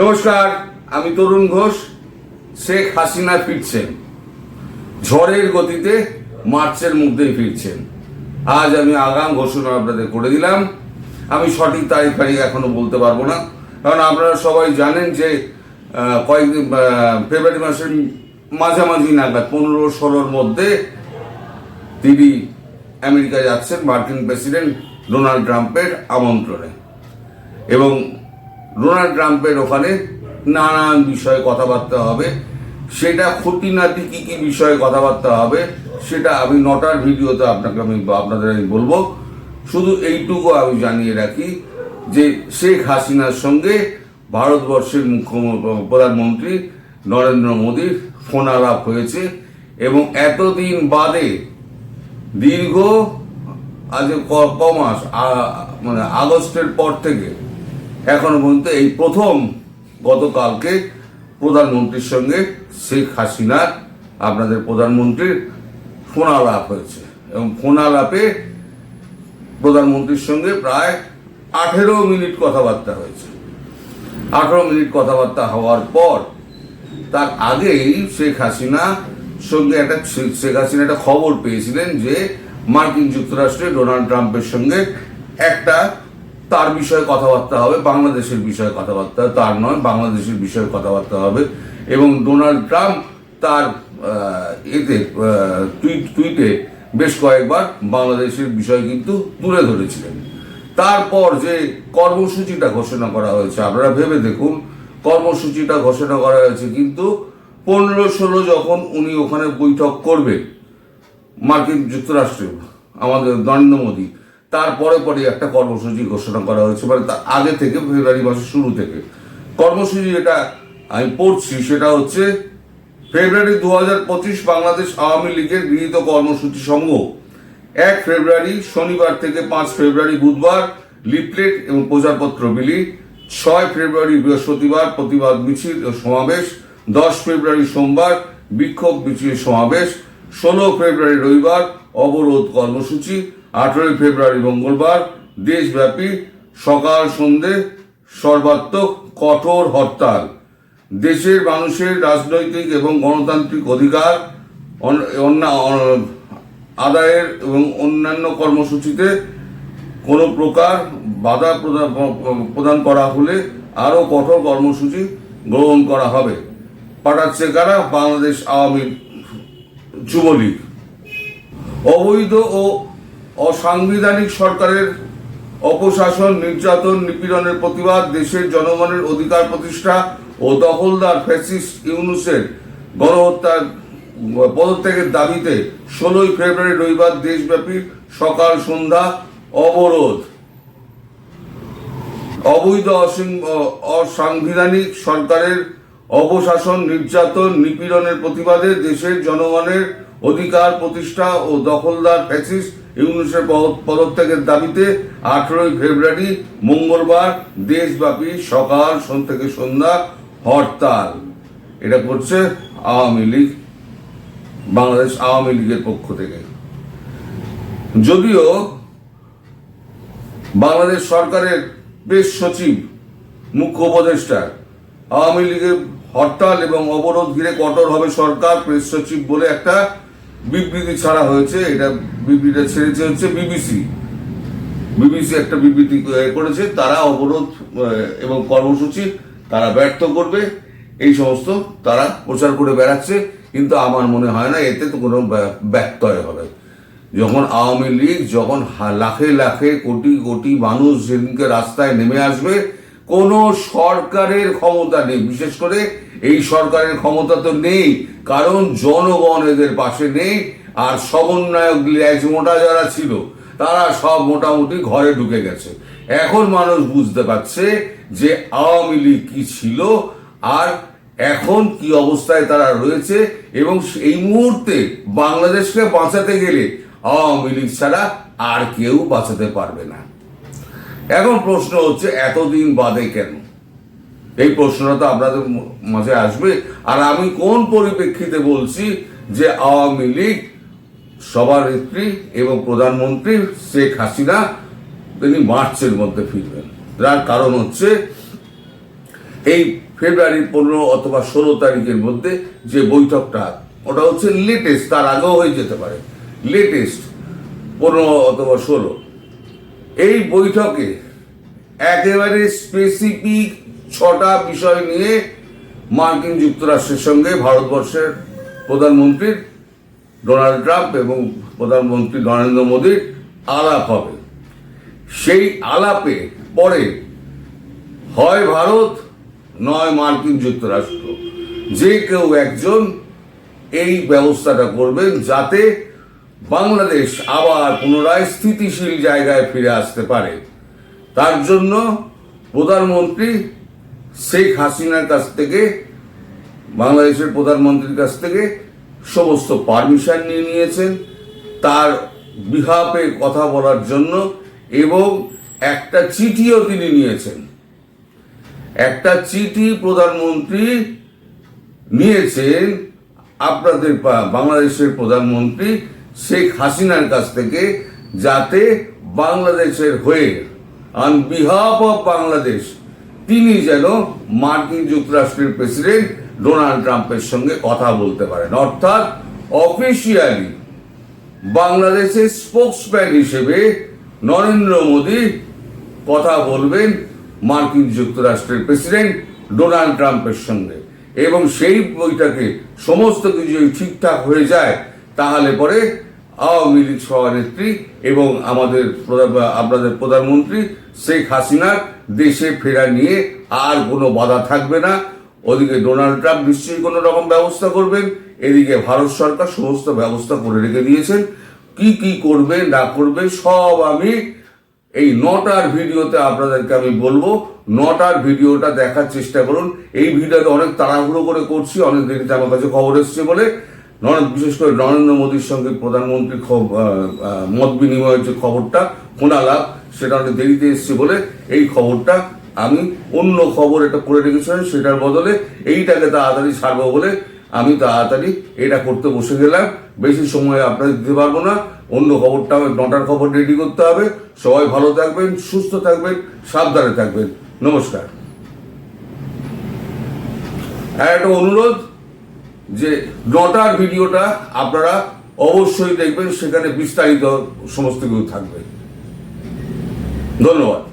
নমস্কার, আমি তরুণ ঘোষ, শেখ হাসিনা ফিরছেন। ঝড়ের গতিতে মার্চের মধ্যেই ফিরছেন। আজ আমি আগাম ঘোষণা আপনাদের করে দিলাম। আমি সঠিক তারিখ ফারিখ এখনও বলতে পারব না। কারণ আপনারা সবাই জানেন যে কয়েকদিন ফেব্রুয়ারি মাসের মাঝামাঝি নাগাদ, পনেরো ষোলোর মধ্যে তিনি আমেরিকা যাচ্ছেন মার্কিন প্রেসিডেন্ট ডোনাল্ড ট্রাম্পের আমন্ত্রণে। এবং ডোনাল্ড ট্রাম্পের ওখানে নানান বিষয়ে কথাবার্তা হবে। সেটা ক্ষতি নাতি কি কি বিষয়ে কথাবার্তা হবে, সেটা আমি নটার ভিডিওতে আপনাকে আমি আপনাদের আমি বলব। শুধু এইটুকু আমি জানিয়ে রাখি যে শেখ হাসিনার সঙ্গে ভারতবর্ষের মুখ্যমন্ত্রী, প্রধানমন্ত্রী নরেন্দ্র মোদীর ফোন আলাপ হয়েছে এবং এতদিন বাদে দীর্ঘ আজ ক- মাস মানে আগস্টের পর থেকে এখনও পর্যন্ত এই প্রথম গতকালকে প্রধানমন্ত্রীর সঙ্গে শেখ হাসিনার আপনাদের প্রধানমন্ত্রীর ফোন আলাপ হয়েছে। এবং ফোন আলাপে প্রধানমন্ত্রীর সঙ্গে প্রায় আঠেরো মিনিট কথাবার্তা হয়েছে। আঠেরো মিনিট কথাবার্তা হওয়ার পর তার আগেই শেখ হাসিনা সঙ্গে একটা শেখ হাসিনা একটা খবর পেয়েছিলেন যে মার্কিন যুক্তরাষ্ট্রে ডোনাল্ড ট্রাম্পের সঙ্গে একটা তার বিষয়ে কথাবার্তা হবে, বাংলাদেশের বিষয়ে কথাবার্তা, তার নয়, বাংলাদেশের বিষয়ে কথাবার্তা হবে। এবং ডোনাল্ড ট্রাম্প তার এতে টুইট, টুইটে বেশ কয়েকবার বাংলাদেশের বিষয় কিন্তু তুলে ধরেছিলেন। তারপর যে কর্মসূচিটা ঘোষণা করা হয়েছে, আপনারা ভেবে দেখুন, কর্মসূচিটা ঘোষণা করা হয়েছে কিন্তু পনেরো ষোলো যখন উনি ওখানে বৈঠক করবেন মার্কিন যুক্তরাষ্ট্রে, আমাদের নরেন্দ্র মোদী তারপরে পরে একটা কর্মসূচি ঘোষণা করা হয়েছে মানে তার আগে থেকে, ফেব্রুয়ারি মাসের শুরু থেকে। কর্মসূচি যেটা আমি পড়ছি সেটা হচ্ছে ফেব্রুয়ারি দু পঁচিশ বাংলাদেশ আওয়ামী লীগের গৃহীত কর্মসূচি সমূহ। এক ফেব্রুয়ারি, শনিবার থেকে পাঁচ ফেব্রুয়ারি বুধবার, লিফলেট এবং প্রচারপত্র বিলি, ছয় ফেব্রুয়ারি বৃহস্পতিবার প্রতিবাদ মিছিল ও সমাবেশ, দশ ফেব্রুয়ারি সোমবার বিক্ষোভ মিছিল সমাবেশ, ষোলো ফেব্রুয়ারি রবিবার অবরোধ কর্মসূচি আঠেরোই ফেব্রুয়ারি মঙ্গলবার দেশব্যাপী সকাল সন্ধে সর্বাত্মক কঠোর হরতাল। দেশের মানুষের রাজনৈতিক এবং গণতান্ত্রিক অধিকার আদায়ের এবং অন্যান্য কর্মসূচিতে কোনো প্রকার বাধা প্রদান প্রদান করা হলে আরও কঠোর কর্মসূচি গ্রহণ করা হবে। পাঠাচ্ছে কারা? বাংলাদেশ আওয়ামী যুবলীগ। অবৈধ ও অসাংবিধানিক সরকারের অপশাসন, নির্যাতন, নিপীড়নের প্রতিবাদ, দেশের জনগণের অধিকার প্রতিষ্ঠা ও দখলদার ফ্যাসিস্ট ইউনুসের গণহত্যার পদত্যাগের দাবিতে ষোলোই ফেব্রুয়ারি রবিবার দেশব্যাপী সকাল সন্ধ্যা অবরোধ। অবৈধ অসিং- অসাংবিধানিক সরকারের অপশাসন, নির্যাতন, নিপীড়নের প্রতিবাদে দেশের জনগণের অধিকার প্রতিষ্ঠা ও দখলদার ফ্যাসিস ইউনুসের পদ- পদত্যাগের দাবিতে আঠেরোই ফেব্রুয়ারি মঙ্গলবার দেশব্যাপী সকাল সন থেকে সন্ধ্যা হরতাল। এটা করছে আওয়ামী লীগ, বাংলাদেশ আওয়ামী লীগের পক্ষ থেকে। যদিও বাংলাদেশ সরকারের প্রেস সচিব, মুখ্য উপদেষ্টা, আওয়ামী লীগের হরতাল এবং অবরোধ ঘিরে কঠোর হবে সরকার, প্রেস সচিব বলে একটা বিবৃতি ছাড়া হয়েছে, এটা বিবৃতিটা ছেড়েছে হচ্ছে বিবিসি। বিবিসি একটা বিবৃতি করেছে, তারা অবরোধ এবং কর্মসূচি তারা ব্যর্থ করবে, এই সমস্ত তারা প্রচার করে বেড়াচ্ছে, কিন্তু আমার মনে হয় না এতে তো কোনো ব্যা- ব্যত্যয় হবে। যখন আওয়ামী লীগ যখন লাখে লাখে কোটি কোটি মানুষ যেদিনকে রাস্তায় নেমে আসবে, কোনো সরকারের ক্ষমতা নেই, বিশেষ করে এই সরকারের ক্ষমতা তো নেই, কারণ জনগণ এদের পাশে নেই, আর সমন্বয়ক মোটা যারা ছিল, তারা সব মোটামুটি ঘরে ঢুকে গেছে। এখন মানুষ বুঝতে পারছে যে আওয়ামী লীগ কি ছিল, আর এখন কি অবস্থায় তারা রয়েছে, এবং এই মুহূর্তে বাংলাদেশকে বাঁচাতে গেলে আওয়ামী লীগ ছাড়া আর কেউ বাঁচাতে পারবে না। এখন প্রশ্ন হচ্ছে, এতদিন বাদে কেন? এই প্রশ্নটা তো আপনাদের মাঝে আসবে। আর আমি কোন পরিপ্রেক্ষিতে বলছি যে আওয়ামী লীগ সভানেত্রী এবং প্রধানমন্ত্রী শেখ হাসিনা, তিনি মার্চের মধ্যে ফিরবেন। তার কারণ হচ্ছে, এই ফেব্রুয়ারির পনেরো অথবা ষোলো তারিখের মধ্যে যে বৈঠকটা, ওটা হচ্ছে লেটেস্ট, তার আগেও হয়ে যেতে পারে। লেটেস্ট, পনেরো অথবা ষোলো। এই বৈঠকে একেবারে স্পেসিফিক ছটা বিষয় নিয়ে মার্কিন যুক্তরাষ্ট্রের সঙ্গে ভারতবর্ষের প্রধানমন্ত্রীর ডোনাল্ড ট্রাম্প এবং প্রধানমন্ত্রী নরেন্দ্র মোদীর আলাপ হবে। সেই আলাপে পরে হয় ভারত, নয় মার্কিন যুক্তরাষ্ট্র। যে কেউ একজন এই ব্যবস্থাটা করবেন যাতে বাংলাদেশ আবার পুনরায় স্থিতিশীল জায়গায় ফিরে আসতে পারে। তার জন্য প্রধানমন্ত্রী শেখ হাসিনার কাছ থেকে, বাংলাদেশের প্রধানমন্ত্রীর কাছ থেকে সমস্ত পারমিশন নিয়ে নিয়েছেন। তার বিহাপে কথা বলার জন্য এবং একটা চিঠিও তিনি নিয়েছেন। একটা চিঠি প্রধানমন্ত্রী নিয়েছেন, আপনাদের বাংলাদেশের প্রধানমন্ত্রী শেখ হাসিনার কাছ থেকে, যাতে বাংলাদেশের হয়ে অন বিহাফ অফ বাংলাদেশ তিনি যেন মার্কিন যুক্তরাষ্ট্রের প্রেসিডেন্ট ডোনাল্ড ট্রাম্পের সঙ্গে কথা বলতে পারেন। অর্থাৎ অফিসিয়ালি বাংলাদেশের স্পোক্সম্যান হিসেবে নরেন্দ্র মোদী কথা বলবেন মার্কিন যুক্তরাষ্ট্রের প্রেসিডেন্ট ডোনাল্ড ট্রাম্পের সঙ্গে। এবং সেই বইটাকে সমস্ত কিছু ঠিকঠাক হয়ে যায়, তাহলে পরে আওয়ামী লীগ সভানেত্রী এবং আমাদের আপনাদের প্রধানমন্ত্রী শেখ হাসিনার দেশে ফেরা নিয়ে আর কোনো বাধা থাকবে না। ওদিকে ডোনাল্ড ট্রাম্প নিশ্চয়ই কোনো রকম ব্যবস্থা করবেন। এদিকে ভারত সরকার সমস্ত ব্যবস্থা করে রেখে দিয়েছেন। কি কি করবে, না করবে, সব আমি এই নটার ভিডিওতে আপনাদেরকে আমি বলব। নটার ভিডিওটা দেখার চেষ্টা করুন। এই ভিডিওতে অনেক তাড়াহুড়ো করে করছি, অনেক দেরিতে আমার কাছে খবর এসছে বলে। বিশেষ করে নরেন্দ্র মোদীর সঙ্গে প্রধানমন্ত্রী খব- আহ, আহ, মত বিনিময়ের যে খবরটা শোনালাম সেটা অনেক দেরিতে এসছে বলে এই খবরটা আমি অন্য খবর এটা করে রেখেছিলাম সেটার বদলে এইটাকে তাড়াতাড়ি ছাড়বো বলে আমি তাড়াতাড়ি এটা করতে বসে গেলাম। বেশি সময় আপনাদের দিতে পারব না। অন্য খবরটা আমার নটার খবর রেডি করতে হবে। সবাই ভালো থাকবেন সুস্থ থাকবেন সাবধানে থাকবেন। নমস্কার। আর একটা অনুরোধ যে নটার ভিডিওটা আপনারা অবশ্যই দেখবেন সেখানে বিস্তারিত সমস্ত কিছু থাকবে। ধন্যবাদ।